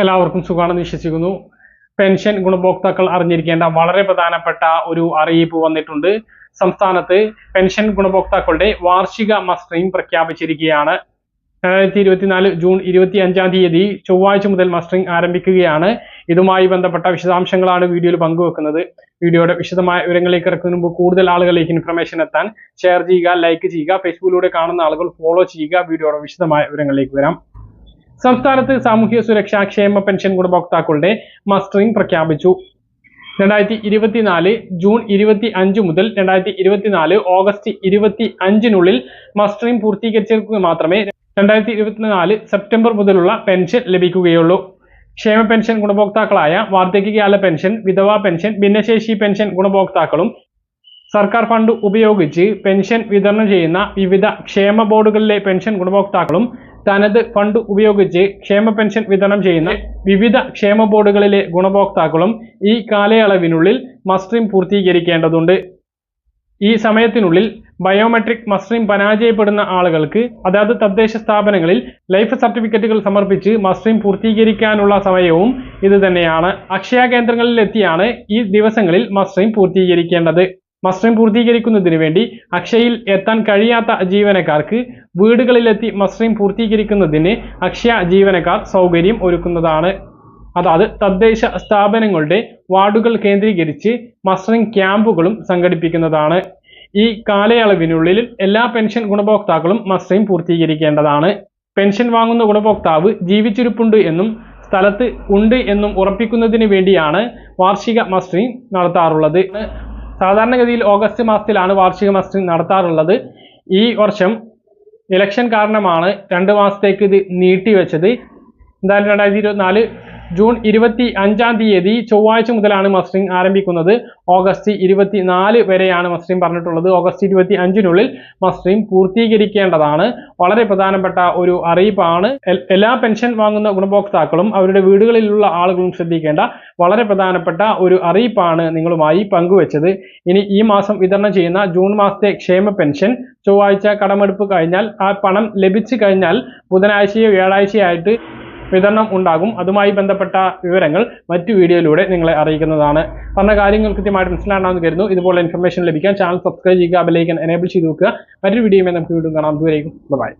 എല്ലാവർക്കും സുഖമാണെന്ന് വിശ്വസിക്കുന്നു. പെൻഷൻ ഗുണഭോക്താക്കൾ അറിഞ്ഞിരിക്കേണ്ട വളരെ പ്രധാനപ്പെട്ട ഒരു അറിയിപ്പ് വന്നിട്ടുണ്ട്. സംസ്ഥാനത്ത് പെൻഷൻ ഗുണഭോക്താക്കളുടെ വാർഷിക മസ്റ്ററിംഗ് പ്രഖ്യാപിച്ചിരിക്കുകയാണ്. രണ്ടായിരത്തി ഇരുപത്തിനാല് ജൂൺ ഇരുപത്തി അഞ്ചാം തീയതി ചൊവ്വാഴ്ച മുതൽ മസ്റ്ററിംഗ് ആരംഭിക്കുകയാണ്. ഇതുമായി ബന്ധപ്പെട്ട വിശദാംശങ്ങളാണ് വീഡിയോയിൽ പങ്കുവെക്കുന്നത്. വീഡിയോയുടെ വിശദമായ വിവരങ്ങളിലേക്ക് കിടക്കുന്നതിന് മുമ്പ് കൂടുതൽ ആളുകളിലേക്ക് ഇൻഫർമേഷൻ എത്താൻ ഷെയർ ചെയ്യുക ലൈക്ക് ചെയ്യുക ഫേസ്ബുക്കിലൂടെ കാണുന്ന ആളുകൾ ഫോളോ ചെയ്യുക. വീഡിയോയുടെ വിശദമായ വിവരങ്ങളിലേക്ക് വരാം. സംസ്ഥാനത്ത് സാമൂഹ്യ സുരക്ഷാ ക്ഷേമ പെൻഷൻ ഗുണഭോക്താക്കളുടെ മസ്റ്ററിംഗ് പ്രഖ്യാപിച്ചു. രണ്ടായിരത്തി ഇരുപത്തിനാല് ജൂൺ ഇരുപത്തി അഞ്ച് മുതൽ രണ്ടായിരത്തി ഇരുപത്തിനാല് ഓഗസ്റ്റ് ഇരുപത്തി അഞ്ചിനുള്ളിൽ മസ്റ്ററിംഗ് പൂർത്തീകരിച്ചവർക്ക് മാത്രമേ രണ്ടായിരത്തി ഇരുപത്തിനാല് സെപ്റ്റംബർ മുതലുള്ള പെൻഷൻ ലഭിക്കുകയുള്ളൂ. ക്ഷേമ പെൻഷൻ ഗുണഭോക്താക്കളായ വാർദ്ധക്യകാല പെൻഷൻ വിധവാ പെൻഷൻ ഭിന്നശേഷി പെൻഷൻ ഗുണഭോക്താക്കളും സർക്കാർ ഫണ്ട് ഉപയോഗിച്ച് പെൻഷൻ വിതരണം ചെയ്യുന്ന വിവിധ ക്ഷേമ ബോർഡുകളിലെ പെൻഷൻ ഗുണഭോക്താക്കളും തനത് ഫണ്ട് ഉപയോഗിച്ച് ക്ഷേമ പെൻഷൻ വിതരണം ചെയ്യുന്ന വിവിധ ക്ഷേമ ബോർഡുകളിലെ ഗുണഭോക്താക്കളും ഈ കാലയളവിനുള്ളിൽ മസ്ട്രീം പൂർത്തീകരിക്കേണ്ടതുണ്ട്. ഈ സമയത്തിനുള്ളിൽ ബയോമെട്രിക് മസ്ട്രീം പരാജയപ്പെടുന്ന ആളുകൾക്ക് അതാത് തദ്ദേശ സ്ഥാപനങ്ങളിൽ ലൈഫ് സർട്ടിഫിക്കറ്റുകൾ സമർപ്പിച്ച് മസ്ട്രീം പൂർത്തീകരിക്കാനുള്ള സമയവും ഇത് തന്നെയാണ് അക്ഷയ കേന്ദ്രങ്ങളിലെത്തിയാണ് ഈ ദിവസങ്ങളിൽ മസ്ട്രീം പൂർത്തീകരിക്കേണ്ടത്. മസ്റ്ററിംഗ് പൂർത്തീകരിക്കുന്നതിന് വേണ്ടി അക്ഷയയിൽ എത്താൻ കഴിയാത്ത ജീവനക്കാർക്ക് വീടുകളിലെത്തി മസ്റ്ററിംഗ് പൂർത്തീകരിക്കുന്നതിന് അക്ഷയ ജീവനക്കാർ സൗകര്യം ഒരുക്കുന്നതാണ്. അതായത് തദ്ദേശ സ്ഥാപനങ്ങളുടെ വാർഡുകൾ കേന്ദ്രീകരിച്ച് മസ്റ്ററിംഗ് ക്യാമ്പുകളും സംഘടിപ്പിക്കുന്നതാണ്. ഈ കാലയളവിനുള്ളിൽ എല്ലാ പെൻഷൻ ഗുണഭോക്താക്കളും മസ്റ്ററിംഗ് പൂർത്തീകരിക്കേണ്ടതാണ്. പെൻഷൻ വാങ്ങുന്ന ഗുണഭോക്താവ് ജീവിച്ചിരിപ്പുണ്ട് എന്നും സ്ഥലത്ത് ഉണ്ട് എന്നും ഉറപ്പിക്കുന്നതിന് വേണ്ടിയാണ് വാർഷിക മസ്റ്ററിംഗ് നടത്താറുള്ളത്. സാധാരണഗതിയിൽ ഓഗസ്റ്റ് മാസത്തിലാണ് വാർഷിക മസ്റ്റിംഗ് നടത്താറുള്ളത്. ഈ വർഷം ഇലക്ഷൻ കാരണമാണ് രണ്ട് മാസത്തേക്ക് ഇത് നീട്ടിവെച്ചത് എന്തായാലും രണ്ടായിരത്തി ഇരുപത്തിനാല് ജൂൺ ഇരുപത്തി അഞ്ചാം തീയതി ചൊവ്വാഴ്ച മുതലാണ് മസ്റ്ററിംഗ് ആരംഭിക്കുന്നത്. ഓഗസ്റ്റ് ഇരുപത്തി നാല് വരെയാണ് മസ്റ്ററിംഗ് പറഞ്ഞിട്ടുള്ളത്. ഓഗസ്റ്റ് ഇരുപത്തി അഞ്ചിനുള്ളിൽ മസ്റ്ററിംഗ് പൂർത്തീകരിക്കേണ്ടതാണ്. വളരെ പ്രധാനപ്പെട്ട ഒരു അറിയിപ്പാണ്. എല്ലാ പെൻഷൻ വാങ്ങുന്ന ഗുണഭോക്താക്കളും അവരുടെ വീടുകളിലുള്ള ആളുകളും ശ്രദ്ധിക്കേണ്ട വളരെ പ്രധാനപ്പെട്ട ഒരു അറിയിപ്പാണ് നിങ്ങളുമായി പങ്കുവച്ചത്. ഇനി ഈ മാസം വിതരണം ചെയ്യുന്ന ജൂൺ മാസത്തെ ക്ഷേമ പെൻഷൻ ചൊവ്വാഴ്ച കടമെടുപ്പ് കഴിഞ്ഞാൽ ആ പണം ലഭിച്ചു കഴിഞ്ഞാൽ ബുധനാഴ്ചയോ വ്യാഴാഴ്ചയോ ആയിട്ട് വിതരണം ഉണ്ടാകും. അതുമായി ബന്ധപ്പെട്ട വിവരങ്ങൾ മറ്റു വീഡിയോയിലൂടെ നിങ്ങളെ അറിയിക്കുന്നതാണ്. പറഞ്ഞ കാര്യങ്ങൾ കൃത്യമായിട്ട് മനസ്സിലാണെന്ന് കരുതുന്നു. ഇതുപോലെ ഇൻഫർമേഷൻ ലഭിക്കാൻ ചാനൽ സബ്സ്ക്രൈബ് ചെയ്യുക ബെലൈക്കൻ എനേബിൾ ചെയ്ത് വെക്കുക. മറ്റൊരു വീഡിയോയുമായി നമുക്ക് വീണ്ടും കാണാം. ദൂരേക്കും ബൈ